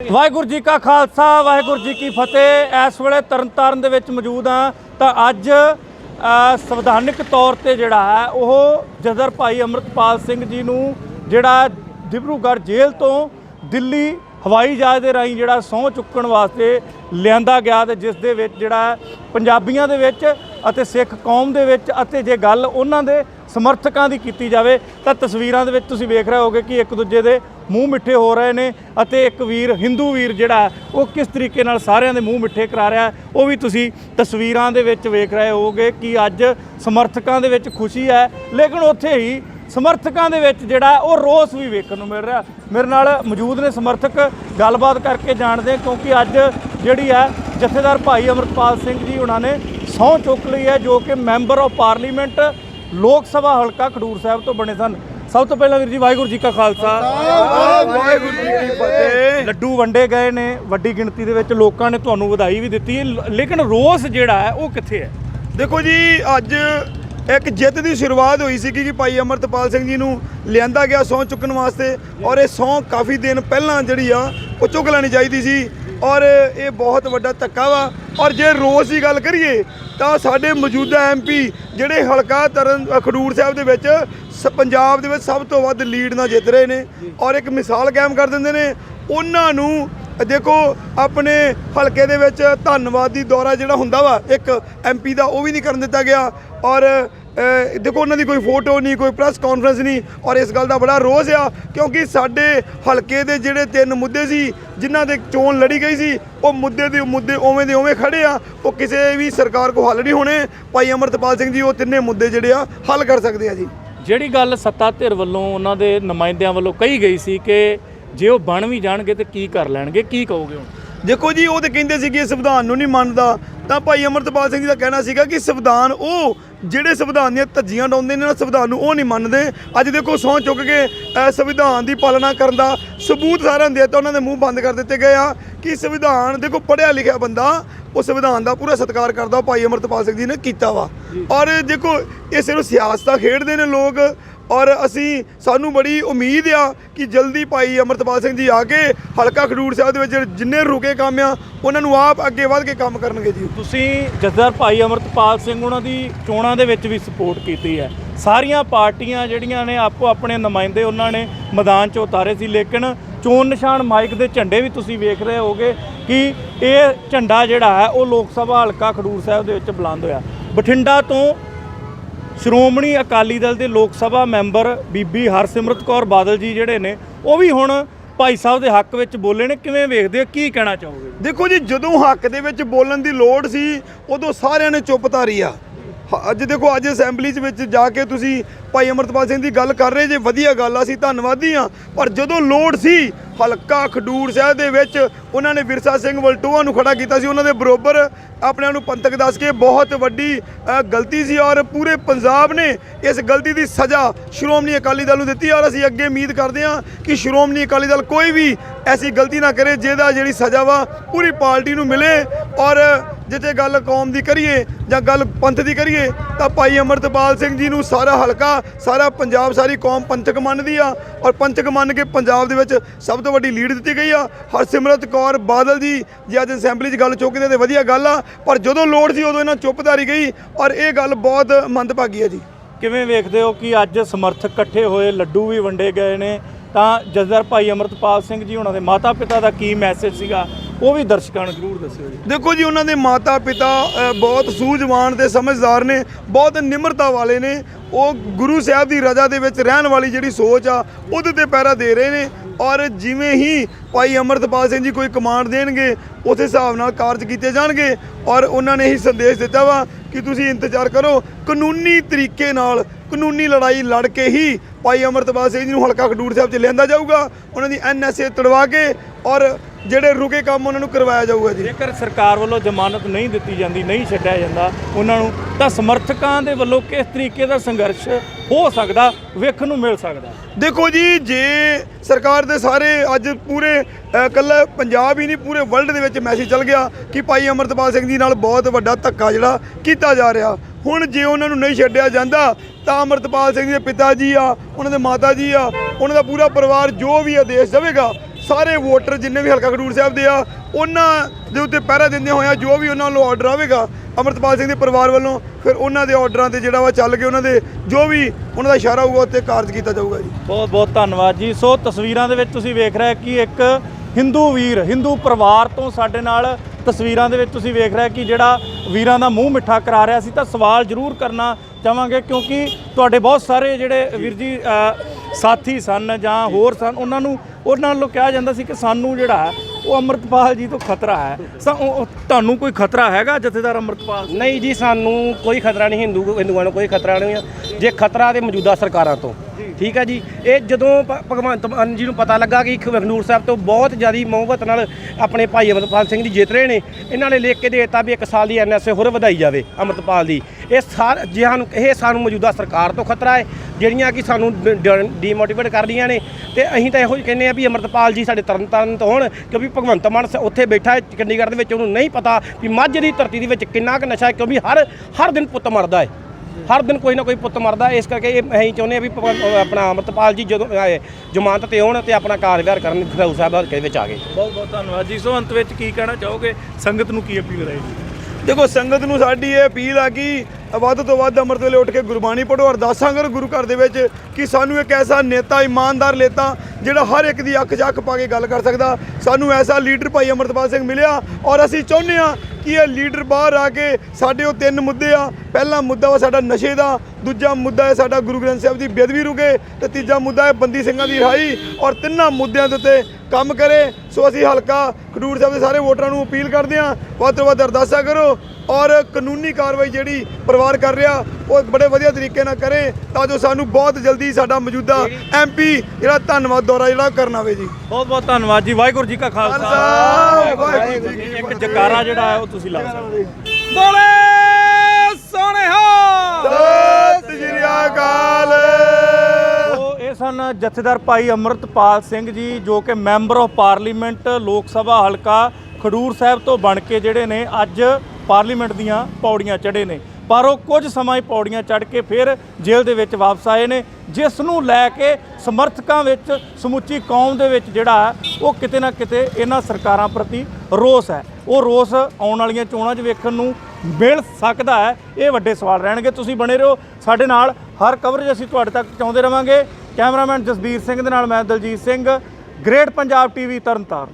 ਵਾਹਿਗੁਰੂ ਜੀ ਕਾ ਖਾਲਸਾ, ਵਾਹਿਗੁਰੂ ਜੀ ਕੀ ਫਤਿਹ। ਇਸ ਵੇਲੇ ਤਰਨਤਾਰਨ ਦੇ ਵਿੱਚ ਮੌਜੂਦ ਹਾਂ ਤਾਂ ਅੱਜ ਸੰਵਿਧਾਨਿਕ ਤੌਰ ਤੇ ਜਿਹੜਾ ਹੈ, ਉਹ ਜਦਰ ਭਾਈ ਅਮਰਤਪਾਲ ਸਿੰਘ ਜੀ ਨੂੰ ਜਿਹੜਾ ਡਿਬਰੂਗੜ੍ਹ ਜੇਲ੍ਹ ਤੋਂ ਦਿੱਲੀ ਹਵਾਈ ਜਹਾਜ਼ ਦੇ ਰਾਹੀਂ ਜਿਹੜਾ ਸਹੁੰ ਚੁੱਕਣ ਵਾਸਤੇ ਲਿਆਂਦਾ ਗਿਆ ਤੇ ਜਿਸ ਦੇ ਵਿੱਚ ਜਿਹੜਾ ਪੰਜਾਬੀਆਂ ਦੇ ਵਿੱਚ ਅਤੇ ਸਿੱਖ ਕੌਮ ਦੇ ਵਿੱਚ ਅਤੇ ਜੇ ਗੱਲ ਉਹਨਾਂ ਦੇ ਸਮਰਥਕਾਂ ਦੀ ਕੀਤੀ ਜਾਵੇ ਤਾਂ ਤਸਵੀਰਾਂ ਦੇ ਵਿੱਚ ਤੁਸੀਂ ਵੇਖ ਰਹੇ ਹੋਗੇ ਕਿ ਇੱਕ ਦੂਜੇ ਦੇ ਮੂੰਹ ਮਿੱਠੇ ਹੋ ਰਹੇ ਨੇ ਅਤੇ ਇੱਕ ਵੀਰ ਹਿੰਦੂ ਵੀਰ ਜਿਹੜਾ ਹੈ, ਉਹ ਕਿਸ ਤਰੀਕੇ ਨਾਲ ਸਾਰਿਆਂ ਦੇ ਮੂੰਹ ਮਿੱਠੇ ਕਰਾ ਰਿਹਾ ਉਹ ਵੀ ਤੁਸੀਂ ਤਸਵੀਰਾਂ ਦੇ ਵਿੱਚ ਵੇਖ ਰਹੇ ਹੋਗੇ ਕਿ ਅੱਜ ਸਮਰਥਕਾਂ ਦੇ ਵਿੱਚ ਖੁਸ਼ੀ ਹੈ ਲੇਕਿਨ ਉੱਥੇ ਹੀ ਸਮਰਥਕਾਂ ਦੇ ਵਿੱਚ ਜਿਹੜਾ ਉਹ ਰੋਸ ਵੀ ਵੇਖਣ ਨੂੰ ਮਿਲ ਰਿਹਾ ਮੇਰੇ ਨਾਲ ਮੌਜੂਦ ਨੇ ਸਮਰਥਕ ਗੱਲਬਾਤ ਕਰਕੇ ਜਾਣਦੇ ਕਿਉਂਕਿ ਅੱਜ ਜਿਹੜੀ ਹੈ ਜਥੇਦਾਰ ਭਾਈ ਅਮਰਪਾਲ ਸਿੰਘ ਜੀ ਉਹਨਾਂ ਨੇ ਸਹੁੰ ਚੁੱਕ ਲਈ ਹੈ ਜੋ ਕਿ ਮੈਂਬਰ ਆਫ ਪਾਰਲੀਮੈਂਟ ਲੋਕ ਸਭਾ ਹਲਕਾ ਖਡੂਰ ਸਾਹਿਬ ਤੋਂ ਬਣੇ ਸਨ। ਸਭ ਤੋਂ ਪਹਿਲਾਂ ਵੀਰ ਜੀ ਵਾਹਿਗੁਰੂ ਜੀ ਕਾ ਖਾਲਸਾ। ਵਾਹਿਗੁਰੂ ਜੀ ਕੀ ਫਤਿਹ। ਲੱਡੂ ਵੰਡੇ ਗਏ ਨੇ ਵੱਡੀ ਗਿਣਤੀ ਦੇ ਵਿੱਚ ਲੋਕਾਂ ਨੇ ਤੁਹਾਨੂੰ ਵਧਾਈ ਵੀ ਦਿੱਤੀ ਹੈ। ਲੇਕਿਨ ਰੋਸ ਜਿਹੜਾ ਹੈ ਉਹ ਕਿੱਥੇ ਹੈ? ਦੇਖੋ ਜੀ ਅੱਜ ਇੱਕ ਜਿੱਤ ਦੀ ਸ਼ੁਰੂਆਤ ਹੋਈ ਸੀ ਕਿ ਭਾਈ ਅਮਰਤਪਾਲ ਸਿੰਘ ਜੀ ਨੂੰ ਲਿਆਂਦਾ ਗਿਆ ਸਹੁੰ ਚੁੱਕਣ ਵਾਸਤੇ। ਔਰ ਇਹ ਸਹੁੰ ਕਾਫੀ ਦਿਨ ਪਹਿਲਾਂ ਜਿਹੜੀ ਆ ਉਹ ਚੁੱਕ ਲੈਣੀ ਚਾਹੀਦੀ ਸੀ। ਔਰ ਇਹ ਬਹੁਤ ਵੱਡਾ ਧੱਕਾ ਵਾ। ਔਰ ਜੇ ਰੋਸ ਦੀ ਗੱਲ ਕਰੀਏ ਤਾਂ ਸਾਡੇ ਮੌਜੂਦਾ ਐਮਪੀ ਜਿਹੜੇ ਹਲਕਾ ਤਰਨ ਅ, ਖਡੂਰ ਸਾਹਿਬ ਦੇ ਵਿੱਚ ਸ- ਪੰਜਾਬ ਦੇ ਵਿੱਚ ਸਭ ਤੋਂ ਵੱਧ ਲੀਡ ਨਾਲ ਜਿੱਤ ਰਹੇ ਨੇ ਔਰ ਇੱਕ ਮਿਸਾਲ ਕਾਇਮ ਕਰ ਦਿੰਦੇ ਨੇ। ਉਹਨਾਂ ਨੂੰ ਦੇਖੋ ਆਪਣੇ ਹਲਕੇ ਦੇ ਵਿੱਚ ਧੰਨਵਾਦ ਦੀ ਦੌਰਾ ਜਿਹੜਾ ਹੁੰਦਾ ਵਾ ਇੱਕ ਐਮਪੀ ਦਾ ਉਹ ਵੀ ਨਹੀਂ ਕਰਨ ਦਿੱਤਾ ਗਿਆ। ਔਰ ਦੇਖੋ ਉਹਨਾਂ ਦੀ ਕੋਈ ਫੋਟੋ ਨਹੀਂ ਕੋਈ ਪ੍ਰੈਸ ਕਾਨਫਰੰਸ ਨਹੀਂ। ਔਰ ਇਸ ਗੱਲ ਦਾ ਬੜਾ ਰੋਸ ਆ ਕਿਉਂਕਿ ਸਾਡੇ ਹਲਕੇ ਦੇ ਜਿਹੜੇ ਤਿੰਨ ਮੁੱਦੇ ਸੀ ਜਿਨ੍ਹਾਂ ਦੇ ਚੋਣ ਲੜੀ ਗਈ ਸੀ ਉਹ ਮੁੱਦੇ ਦੇ ਮੁੱਦੇ ਉਵੇਂ ਦੇ ਉਵੇਂ ਖੜੇ ਆ। ਉਹ ਕਿਸੇ ਵੀ ਸਰਕਾਰ ਕੋ ਹੱਲ ਨਹੀਂ ਹੋਣੇ। ਭਾਈ ਅਮਰਤਪਾਲ ਸਿੰਘ ਜੀ ਉਹ ਤਿੰਨੇ ਮੁੱਦੇ ਜਿਹੜੇ ਆ ਹੱਲ ਕਰ ਸਕਦੇ ਆ ਜੀ। ਜਿਹੜੀ ਗੱਲ ਸੱਤਾ ਧਿਰ ਵੱਲੋਂ ਉਹਨਾਂ ਦੇ ਨੁਮਾਇੰਦਿਆਂ ਵੱਲੋਂ ਕਹੀ ਗਈ ਸੀ ਕਿ ਜੇ ਉਹ ਬਣ ਵੀ ਜਾਣਗੇ ਤੇ ਕੀ ਕਰ ਲੈਣਗੇ ਕੀ ਕਹੋਗੇ ਹੁਣ? ਦੇਖੋ ਜੀ ਉਹ ਤੇ ਕਹਿੰਦੇ ਸੀ ਕਿ ਇਹ ਸੰਵਿਧਾਨ ਨੂੰ ਨਹੀਂ ਮੰਨਦਾ। ਤਾਂ ਭਾਈ ਅਮਰਤਪਾਲ ਸਿੰਘ ਜੀ ਦਾ ਕਹਿਣਾ ਸੀਗਾ ਕਿ ਸੰਵਿਧਾਨ ਉਹ ਜਿਹੜੇ ਸੰਵਿਧਾਨ ਦੀਆਂ ਧੱਜੀਆਂ ਡਾਉਂਦੇ ਨੇ ਨਾ ਸੰਵਿਧਾਨ ਨੂੰ ਉਹ ਨਹੀਂ ਮੰਨਦੇ। ਅੱਜ ਦੇਖੋ ਸਹੁੰ ਚੁੱਕ ਕੇ ਸੰਵਿਧਾਨ ਦੀ ਪਾਲਣਾ ਕਰਨ ਦਾ ਸਬੂਤ ਸਾਰਿਆਂ ਦੇ ਤਾਂ ਉਹਨਾਂ ਦੇ ਮੂੰਹ ਬੰਦ ਕਰ ਦਿੱਤੇ ਗਏ ਆ ਕਿ ਸੰਵਿਧਾਨ ਦੇਖੋ ਪੜ੍ਹਿਆ ਲਿਖਿਆ ਬੰਦਾ ਉਹ ਸੰਵਿਧਾਨ ਦਾ ਪੂਰਾ ਸਤਿਕਾਰ ਕਰਦਾ ਭਾਈ ਅਮਰਤਪਾਲ ਸਿੰਘ ਜੀ ਨੇ ਕੀਤਾ ਵਾ। ਔਰ ਦੇਖੋ ਇਹ ਸਿਰਫ ਸਿਆਸਤਾਂ ਖੇਡਦੇ ਨੇ ਲੋਕ ਔਰ ਅਸੀਂ, ਸਾਨੂੰ ਬੜੀ ਉਮੀਦ ਆ ਕਿ ਜਲਦੀ ਭਾਈ ਅਮਰਤਪਾਲ ਸਿੰਘ ਜੀ ਆ ਕੇ ਹਲਕਾ ਖਡੂਰ ਸਾਹਿਬ ਦੇ ਵਿੱਚ ਜਿੰਨੇ ਰੁਕੇ ਕੰਮ ਆ, ਉਹਨਾਂ ਨੂੰ ਆਪ ਅੱਗੇ ਵੱਧ ਕੇ ਕੰਮ ਕਰਨਗੇ ਜੀ। ਤੁਸੀਂ ਜਥੇਦਾਰ ਭਾਈ ਅਮਰਤਪਾਲ ਸਿੰਘ ਉਹਨਾਂ ਦੀ ਚੋਣਾਂ ਦੇ ਵਿੱਚ ਵੀ ਸਪੋਰਟ ਕੀਤੀ ਹੈ। ਸਾਰੀਆਂ ਪਾਰਟੀਆਂ ਜਿਹੜੀਆਂ ਨੇ ਆਪੋ ਆਪਣੇ ਨੁਮਾਇੰਦੇ ਉਹਨਾਂ ਨੇ ਮੈਦਾਨ 'ਚ ਉਤਾਰੇ ਸੀ, ਲੇਕਿਨ ਚੋਣ ਨਿਸ਼ਾਨ ਮਾਈਕ ਦੇ ਝੰਡੇ ਵੀ ਤੁਸੀਂ ਵੇਖ ਰਹੇ ਹੋਗੇ ਕਿ ਇਹ ਝੰਡਾ ਜਿਹੜਾ ਹੈ, ਉਹ ਲੋਕ ਸਭਾ ਹਲਕਾ ਖਡੂਰ ਸਾਹਿਬ ਦੇ ਵਿੱਚ ਬੁਲੰਦ ਹੋਇਆ। ਬਠਿੰਡਾ ਤੋਂ ਸ਼੍ਰੋਮਣੀ ਅਕਾਲੀ ਦਲ ਦੇ ਲੋਕ ਸਭਾ ਮੈਂਬਰ ਬੀਬੀ ਹਰਸਿਮਰਤ ਕੌਰ ਬਾਦਲ ਜੀ ਜਿਹੜੇ ਨੇ, ਉਹ ਵੀ ਹੁਣ ਭਾਈ ਸਾਹਿਬ ਦੇ ਹੱਕ ਵਿੱਚ ਬੋਲੇ ਨੇ। ਕਿਵੇਂ ਵੇਖਦੇ ਹੋ? ਕੀ ਕਹਿਣਾ ਚਾਹੋਗੇ? ਦੇਖੋ ਜੀ, ਜਦੋਂ ਹੱਕ ਦੇ ਵਿੱਚ ਬੋਲਣ ਦੀ ਲੋੜ ਸੀ, ਉਦੋਂ ਸਾਰਿਆਂ ਨੇ ਚੁੱਪ ਧਾਰੀ ਆ। ਅੱਜ ਦੇਖੋ, ਅੱਜ ਅਸੈਂਬਲੀ 'ਚ ਵਿੱਚ ਜਾ ਕੇ ਤੁਸੀਂ ਭਾਈ ਅਮਰਤਪਾਲ ਸਿੰਘ ਦੀ ਗੱਲ ਕਰ ਰਹੇ ਜੇ ਵਧੀਆ ਗੱਲ ਆ, ਅਸੀਂ ਧੰਨਵਾਦੀ ਆ ਪਰ ਜਦੋਂ ਲੋੜ ਸੀ, ਹਲਕਾ ਖਡੂਰ ਸਾਹਿਬ ਦੇ ਵਿੱਚ ਉਹਨਾਂ ਨੇ ਵਿਰਸਾ ਸਿੰਘ ਵਲਟੋਆ ਨੂੰ ਖੜਾ ਕੀਤਾ ਸੀ। ਉਹਨਾਂ ਦੇ ਬਰੋਬਰ ਆਪਣੇ ਆਪ ਨੂੰ ਪੰਥਕ ਦੱਸ ਕੇ ਬਹੁਤ ਵੱਡੀ ਗਲਤੀ ਸੀ ਔਰ ਪੂਰੇ ਪੰਜਾਬ ਨੇ ਇਸ ਗਲਤੀ ਦੀ ਸਜ਼ਾ ਸ਼੍ਰੋਮਣੀ ਅਕਾਲੀ ਦਲ ਨੂੰ ਦਿੱਤੀ ਔਰ ਅਸੀਂ ਅੱਗੇ ਉਮੀਦ ਕਰਦੇ ਹਾਂ ਕਿ ਸ਼੍ਰੋਮਣੀ ਅਕਾਲੀ ਦਲ ਕੋਈ ਵੀ ਐਸੀ ਗਲਤੀ ਨਾ ਕਰੇ, ਜਿਹਦਾ ਜਿਹੜੀ ਸਜ਼ਾ ਵਾ ਪੂਰੀ ਪਾਰਟੀ ਨੂੰ ਮਿਲੇ ਔਰ ਜਿੱਥੇ ਗੱਲ ਕੌਮ ਦੀ ਕਰੀਏ ਜਾਂ ਗੱਲ ਪੰਥ ਦੀ ਕਰੀਏ ਤਾਂ ਭਾਈ ਅਮਰਤਪਾਲ ਸਿੰਘ ਜੀ ਨੂੰ ਸਾਰਾ ਹਲਕਾ, ਸਾਰਾ ਪੰਜਾਬ, ਸਾਰੀ ਕੌਮ ਪੰਥਕ ਮੰਨਦੀ ਆ। ਔਰ ਪੰਥਕ ਮੰਨ ਕੇ ਪੰਜਾਬ ਦੇ ਵਿੱਚ ਸਭ ਤੋਂ ਵੱਡੀ ਲੀਡ ਦਿੱਤੀ ਗਈ ਆ। ਹਰਸਿਮਰਤ ਕੌਰ ਬਾਦਲ ਜੀ, ਜੇ ਅੱਜ ਅਸੈਂਬਲੀ 'ਚ ਗੱਲ ਚੁੱਕਦੇ ਤੇ ਵਧੀਆ ਗੱਲ ਆ। ਪਰ ਜਦੋਂ ਲੋੜ ਸੀ ਉਦੋਂ ਇਹਨਾਂ ਚੁੱਪਦਾਰੀ ਗਈ। ਔਰ ਇਹ ਗੱਲ ਬਹੁਤ ਮੰਦਭਾਗੀ ਆ ਜੀ। ਕਿਵੇਂ ਵੇਖਦੇ ਹੋ ਕਿ ਅੱਜ ਸਮਰਥਕ ਇਕੱਠੇ ਹੋਏ, ਲੱਡੂ ਵੀ ਵੰਡੇ ਗਏ ਨੇ? ਤਾਂ ਜਸਦਰ ਭਾਈ ਅਮਰਤਪਾਲ ਸਿੰਘ ਜੀ, ਉਹਨਾਂ ਦੇ ਮਾਤਾ ਪਿਤਾ ਦਾ ਕੀ ਮੈਸੇਜ ਸੀਗਾ? ਉਹ ਵੀ ਦਰਸ਼ਕਾਂ ਨੂੰ ਜ਼ਰੂਰ ਦੱਸਿਓ ਜੀ। ਦੇਖੋ ਜੀ, ਉਹਨਾਂ ਦੇ ਮਾਤਾ ਪਿਤਾ ਬਹੁਤ ਸੂਝਵਾਨ ਤੇ ਸਮਝਦਾਰ ਨੇ, ਬਹੁਤ ਨਿਮਰਤਾ ਵਾਲੇ ਨੇ। ਉਹ ਗੁਰੂ ਸਾਹਿਬ ਦੀ ਰਜ਼ਾ ਦੇ ਵਿੱਚ ਰਹਿਣ ਵਾਲੀ ਜਿਹੜੀ ਸੋਚ ਆ, ਉਹਦੇ ਤੇ ਪਹਿਰਾ ਦੇ ਰਹੇ ਨੇ। ਔਰ ਜਿਵੇਂ ਹੀ ਭਾਈ ਅਮਰਤਪਾਲ ਸਿੰਘ ਜੀ ਕੋਈ ਕਮਾਂਡ ਦੇਣਗੇ, ਉਸ ਹਿਸਾਬ ਨਾਲ ਕਾਰਜ ਕੀਤੇ ਜਾਣਗੇ। ਔਰ ਉਹਨਾਂ ਨੇ ਹੀ ਸੰਦੇਸ਼ ਦਿੱਤਾ ਵਾ ਕਿ ਤੁਸੀਂ ਇੰਤਜ਼ਾਰ ਕਰੋ, ਕਾਨੂੰਨੀ ਤਰੀਕੇ ਨਾਲ, ਕਾਨੂੰਨੀ ਲੜਾਈ ਲੜ ਕੇ ਹੀ ਭਾਈ ਅਮਰਤਪਾਲ ਸਿੰਘ ਜੀ ਨੂੰ ਹਲਕਾ ਖਡੂਰ ਸਾਹਿਬ 'ਚ ਲਿਆਂਦਾ ਜਾਊਗਾ। ਉਹਨਾਂ ਦੀ ਐਨਐਸਏ ਤੜਵਾ ਕੇ ਔਰ ਜਿਹੜੇ ਰੁਕੇ ਕੰਮ ਉਹਨਾਂ ਨੂੰ ਕਰਵਾਇਆ ਜਾਊਗਾ ਜੀ। ਜੇਕਰ ਸਰਕਾਰ ਵੱਲੋਂ ਜ਼ਮਾਨਤ ਨਹੀਂ ਦਿੱਤੀ ਜਾਂਦੀ ਨਹੀਂ ਛੱਡਿਆ ਜਾਂਦਾ ਉਹਨਾਂ ਨੂੰ ਤਾਂ ਸਮਰਥਕਾਂ ਦੇ ਵੱਲੋਂ ਕਿਸ ਤਰੀਕੇ ਦਾ ਸੰਘਰਸ਼ ਹੋ ਸਕਦਾ ਵੇਖਣ ਨੂੰ ਮਿਲ ਸਕਦਾ? ਦੇਖੋ ਜੀ ਜੇ ਸਰਕਾਰ ਦੇ ਸਾਰੇ ਅੱਜ ਪੂਰੇ ਅ, ਇਕੱਲਾ ਪੰਜਾਬ ਹੀ ਨਹੀਂ ਪੂਰੇ ਵਰਲਡ ਦੇ ਵਿੱਚ ਮੈਸੇਜ ਚੱਲ ਗਿਆ ਕਿ ਭਾਈ ਅਮਰਤਪਾਲ ਸਿੰਘ ਜੀ ਨਾਲ ਬਹੁਤ ਵੱਡਾ ਧੱਕਾ ਜਿਹੜਾ ਕੀਤਾ ਜਾ ਰਿਹਾ। ਹੁਣ ਜੇ ਉਹਨਾਂ ਨੂੰ ਨਹੀਂ ਛੱਡਿਆ ਜਾਂਦਾ ਤਾਂ ਅਮਰਤਪਾਲ ਸਿੰਘ ਜੀ ਦੇ ਪਿਤਾ ਜੀ ਆ ਉਹਨਾਂ ਦੇ ਮਾਤਾ ਜੀ ਆ ਉਹਨਾਂ ਦਾ ਪੂਰਾ ਪਰਿਵਾਰ ਜੋ ਵੀ ਆਦੇਸ਼ ਦੇਵੇਗਾ। ਸਾਰੇ ਵੋਟਰ ਜਿੰਨੇ ਵੀ ਹਲਕਾ ਖਡੂਰ ਸਾਹਿਬ ਦੇ ਆ, ਉਹਨਾਂ ਦੇ ਉੱਤੇ ਪਹਿਰਾ ਦਿੰਦੇ ਹੋਇਆ ਜੋ ਵੀ ਉਹਨਾਂ ਨੂੰ ਆਰਡਰ ਆਵੇਗਾ, ਅਮਰਤਪਾਲ ਸਿੰਘ ਦੇ ਪਰਿਵਾਰ ਵੱਲੋਂ, ਫਿਰ ਉਹਨਾਂ ਦੇ ਆਰਡਰਾਂ ਤੇ ਜਿਹੜਾ ਵਾ ਚੱਲ ਕੇ ਉਹਨਾਂ ਦੇ, ਜੋ ਵੀ ਉਹਨਾਂ ਦਾ ਇਸ਼ਾਰਾ ਹੋਊਗਾ, ਉੱਤੇ ਕਾਰਜ ਕੀਤਾ ਜਾਊਗਾ ਜੀ। ਬਹੁਤ ਬਹੁਤ ਧੰਨਵਾਦ ਜੀ। ਸੋ ਤਸਵੀਰਾਂ ਦੇ ਵਿੱਚ ਤੁਸੀਂ ਵੇਖ ਰਹੇ ਕਿ ਇੱਕ ਹਿੰਦੂ ਵੀਰ ਹਿੰਦੂ ਪਰਿਵਾਰ ਤੋਂ ਸਾਡੇ ਨਾਲ ਤਸਵੀਰਾਂ ਦੇ ਵਿੱਚ ਤੁਸੀਂ ਵੇਖ ਰਿਹਾ ਕਿ ਜਿਹੜਾ ਵੀਰਾਂ ਦਾ ਮੂੰਹ ਮਿੱਠਾ ਕਰਾ ਰਿਹਾ ਸੀ, ਤਾਂ ਸਵਾਲ ਜ਼ਰੂਰ ਕਰਨਾ ਚਾਹਾਂਗੇ, ਕਿਉਂਕਿ ਤੁਹਾਡੇ ਬਹੁਤ ਸਾਰੇ ਜਿਹੜੇ ਵੀਰ ਜੀ ਸਾਥੀ ਸਨ ਜਾਂ ਹੋਰ ਸਨ, ਉਹਨਾਂ ਨੂੰ ਉਹਨਾਂ ਵੱਲੋਂ ਕਿਹਾ ਜਾਂਦਾ ਸੀ ਕਿ ਸਾਨੂੰ ਜਿਹੜਾ ਉਹ ਅੰਮ੍ਰਿਤਪਾਲ ਜੀ ਤੋਂ ਖਤਰਾ ਹੈ। ਸਾ ਤੁਹਾਨੂੰ ਕੋਈ ਖਤਰਾ ਹੈਗਾ, ਜਥੇਦਾਰ ਅੰਮ੍ਰਿਤਪਾਲ ਨਹੀਂ ਜੀ, ਸਾਨੂੰ ਕੋਈ ਖਤਰਾ ਨਹੀਂ, ਹਿੰਦੂ ਹਿੰਦੂਆਂ ਨੂੰ ਕੋਈ ਖਤਰਾ ਨਹੀਂ ਆ। ਜੇ ਖਤਰਾ ਤੇ ਮੌਜੂਦਾ ਸਰਕਾਰਾਂ ਤੋਂ। ਠੀਕ ਹੈ ਜੀ। ਇਹ ਜਦੋਂ ਭ- ਭਗਵੰਤ ਮਾਨ ਜੀ ਨੂੰ ਪਤਾ ਲੱਗਾ ਕਿ ਖੰਡੂਰ ਸਾਹਿਬ ਤੋਂ ਬਹੁਤ ਜ਼ਿਆਦਾ ਮੁਹੱਬਤ ਨਾਲ ਆਪਣੇ ਭਾਈ ਅਮਰਪਾਲ ਸਿੰਘ ਜੀ ਜਿੱਤ ਰਹੇ ਨੇ, ਇਹਨਾਂ ਨੇ ਲਿਖ ਕੇ ਦੇ ਦਿੱਤਾ ਵੀ ਇੱਕ ਸਾਲ ਦੀ ਐਨਐਸਏ ਹੋਰ ਵਧਾਈ ਜਾਵੇ ਅਮਰਪਾਲ ਦੀ। ਇਹ ਸਾਰ, ਜਿਹਾਂ ਸਾਨੂੰ ਇਹ ਸਾਨੂੰ ਮੌਜੂਦਾ ਸਰਕਾਰ ਤੋਂ ਖਤਰਾ ਹੈ, ਜਿਹੜੀਆਂ ਕਿ ਸਾਨੂੰ ਡੀਮੋਟੀਵੇਟ ਕਰਦੀਆਂ ਨੇ। ਤੇ ਅਸੀਂ ਤਾਂ ਇਹੋ ਹੀ ਕਹਿੰਦੇ ਆ ਵੀ ਅਮਰਪਾਲ ਜੀ ਸਾਡੇ ਤਰਨ ਤਾਰਨ ਤੋਂ ਹੋਣ, ਕਿਉਂਕਿ ਭਗਵੰਤ ਮਾਨ ਉੱਥੇ ਬੈਠਾ ਹੈ ਚੰਡੀਗੜ੍ਹ ਦੇ ਵਿੱਚ, ਉਹਨੂੰ ਨਹੀਂ ਪਤਾ ਵੀ ਮੱਝ ਦੀ ਧਰਤੀ ਦੇ ਵਿੱਚ ਕਿੰਨਾ ਕੁ ਨਸ਼ਾ ਹੈ, ਕਿਉਂਕਿ ਹਰ ਹਰ ਦਿਨ ਪੁੱਤ ਮਰਦਾ ਹੈ। ਹਰ ਦਿਨ ਕੋਈ ਨਾ ਕੋਈ ਪੁੱਤ ਮਰਦਾ ਹੈ। ਇਸ ਕਰਕੇ ਇਹ ਅਸੀਂ ਚਾਹੁੰਦੇ ਆ ਵੀ ਭਗਵੰਤ- ਆਪਣਾ ਅਮਰਤਪਾਲ ਜੀ ਜਦੋਂ ਆਏ ਜ਼ਮਾਨਤ ਤੇ ਆਉਣ ਤੇ ਆਪਣਾ ਕਾਰਜਵਾਰ ਕਰਨ ਖਡੂਰ ਸਾਹਿਬ ਹਲਕੇ ਵਿੱਚ ਆ ਗਏ। ਬਹੁਤ ਬਹੁਤ ਧੰਨਵਾਦ ਜੀ। ਸੋ ਅੰਤ ਵਿੱਚ ਕੀ ਕਹਿਣਾ ਚਾਹੋਗੇ? ਸੰਗਤ ਨੂੰ ਕੀ ਅਪੀਲ ਰਹੇਗੀ? ਦੇਖੋ ਸੰਗਤ ਨੂੰ ਸਾਡੀ ਇਹ ਅਪੀਲ ਆ ਕਿ ਵੱਧ ਤੋਂ ਵੱਧ ਅੰਮ੍ਰਿਤ ਵੇਲੇ ਉੱਠ ਕੇ ਗੁਰਬਾਣੀ ਪੜੋ ਅਰਦਾਸਾਂ ਕਰੋ ਗੁਰੂ ਘਰ ਦੇ ਵਿੱਚ ਕਿ ਸਾਨੂੰ ਇੱਕ ਐਸਾ ਨੇਤਾ ਇਮਾਨਦਾਰ ਨੇਤਾ ਜਿਹੜਾ ਹਰ ਇੱਕ ਦੀ ਅੱਖ 'ਚ ਅੱਖ ਪਾ ਕੇ ਗੱਲ ਕਰ ਸਕਦਾ। ਸਾਨੂੰ ਐਸਾ ਲੀਡਰ ਭਾਈ ਅਮਰਤਪਾਲ ਸਿੰਘ ਮਿਲਿਆ ਔਰ ਅਸੀਂ ਚਾਹੁੰਦੇ ਆ ਕਿ ਇਹ ਲੀਡਰ ਬਾਹਰ ਆ ਕੇ ਸਾਡੇ ਉਹ ਤਿੰਨ ਮੁੱਦੇ ਆ। ਪਹਿਲਾ ਮੁੱਦਾ ਵਾ ਸਾਡਾ ਨਸ਼ੇ ਦਾ ਦੂਜਾ ਮੁੱਦਾ ਹੈ ਸਾਡਾ ਗੁਰੂ ਗ੍ਰੰਥ ਸਾਹਿਬ ਦੀ ਬੇਦਬੀ ਰੁਕੇ ਤੇ ਤੀਜਾ ਮੁੱਦਾ ਹੈ ਬੰਦੀ ਸਿੰਘਾਂ ਦੀ ਰਿਹਾਈ ਔਰ ਤਿੰਨਾਂ ਮੁੱਦਿਆਂ ਦੇ ਉੱਤੇ ਕੰਮ ਕਰੇ। ਸੋ ਅਸੀਂ ਹਲਕਾ ਖਡੂਰ ਸਾਹਿਬ ਦੇ ਸਾਰੇ ਵੋਟਰਾਂ ਨੂੰ ਅਪੀਲ ਕਰਦੇ ਹਾਂ ਵੱਧ ਤੋਂ ਵੱਧ ਅਰਦਾਸਾਂ ਕਰੋ ਔਰ ਕਾਨੂੰਨੀ ਕਾਰਵਾਈ ਜਿਹੜੀ ਪਰਿਵਾਰ ਕਰ ਰਿਹਾ ਉਹ ਬੜੇ ਵਧੀਆ ਤਰੀਕੇ ਨਾਲ ਕਰੇ ਤਾਂ ਜੋ ਸਾਨੂੰ ਬਹੁਤ ਜਲਦੀ ਸਾਡਾ ਮੌਜੂਦਾ ਐਮਪੀ ਜਿਹੜਾ ਧੰਨਵਾਦ ਦੌਰਾ ਜਿਹੜਾ ਕਰਨਾ ਆਵੇ ਜੀ। ਬਹੁਤ ਬਹੁਤ ਧੰਨਵਾਦ ਜੀ ਵਾਹਿਗੁਰੂ ਜੀ ਕਾ ਖਾਲਸਾ। ਵਾਹਿਗੁਰੂ ਜੀ। ਜਕਾਰਾ ਜਿਹੜਾ ਹੈ ਉਹ ਤੁਸੀਂ ਲਾ ਸਕਦੇ। ਬੋਲੇ ਸੋਹਣਿਆ ਸਤਿ ਸ਼੍ਰੀ ਅਕਾਲ। ਸੋ ਇਹ ਸਨ ਜਥੇਦਾਰ ਭਾਈ ਅਮਰਤਪਾਲ ਸਿੰਘ ਜੀ ਜੋ ਕਿ ਮੈਂਬਰ ਆਫ ਪਾਰਲੀਮੈਂਟ ਲੋਕ ਸਭਾ ਹਲਕਾ ਖਡੂਰ ਸਾਹਿਬ ਤੋਂ ਬਣ ਕੇ ਜਿਹੜੇ ਨੇ ਅੱਜ ਪਾਰਲੀਮੈਂਟ ਦੀਆਂ ਪੌੜੀਆਂ ਚੜ੍ਹੇ ਨੇ। ਪਰ ਉਹ ਕੁਝ ਸਮਾਂ ਹੀ ਪੌੜੀਆਂ ਚੜ੍ਹ ਕੇ ਫਿਰ ਜੇਲ੍ਹ ਦੇ ਵਿੱਚ ਵਾਪਸ ਆਏ ਨੇ, ਜਿਸ ਨੂੰ ਲੈ ਕੇ ਸਮਰਥਕਾਂ ਵਿੱਚ ਸਮੁੱਚੀ ਕੌਮ ਦੇ ਵਿੱਚ ਜਿਹੜਾ ਉਹ ਕਿਤੇ ਨਾ ਕਿਤੇ ਇਹਨਾਂ ਸਰਕਾਰਾਂ ਪ੍ਰਤੀ ਰੋਸ ਹੈ। ਉਹ ਰੋਸ ਆਉਣ ਵਾਲੀਆਂ ਚੋਣਾਂ 'ਚ ਵੇਖਣ ਨੂੰ ਮਿਲ ਸਕਦਾ ਹੈ। ਇਹ ਵੱਡੇ ਸਵਾਲ ਰਹਿਣਗੇ। ਤੁਸੀਂ ਬਣੇ ਰਹੋ ਸਾਡੇ ਨਾਲ। ਹਰ ਕਵਰੇਜ ਅਸੀਂ ਤੁਹਾਡੇ ਤੱਕ ਪਹੁੰਚਾਉਂਦੇ ਰਵਾਂਗੇ। ਕੈਮਰਾਮੈਨ ਜਸਬੀਰ ਸਿੰਘ ਦੇ ਨਾਲ ਮੈਂ Daljit Singh. Great Punjab TV Tarntaran.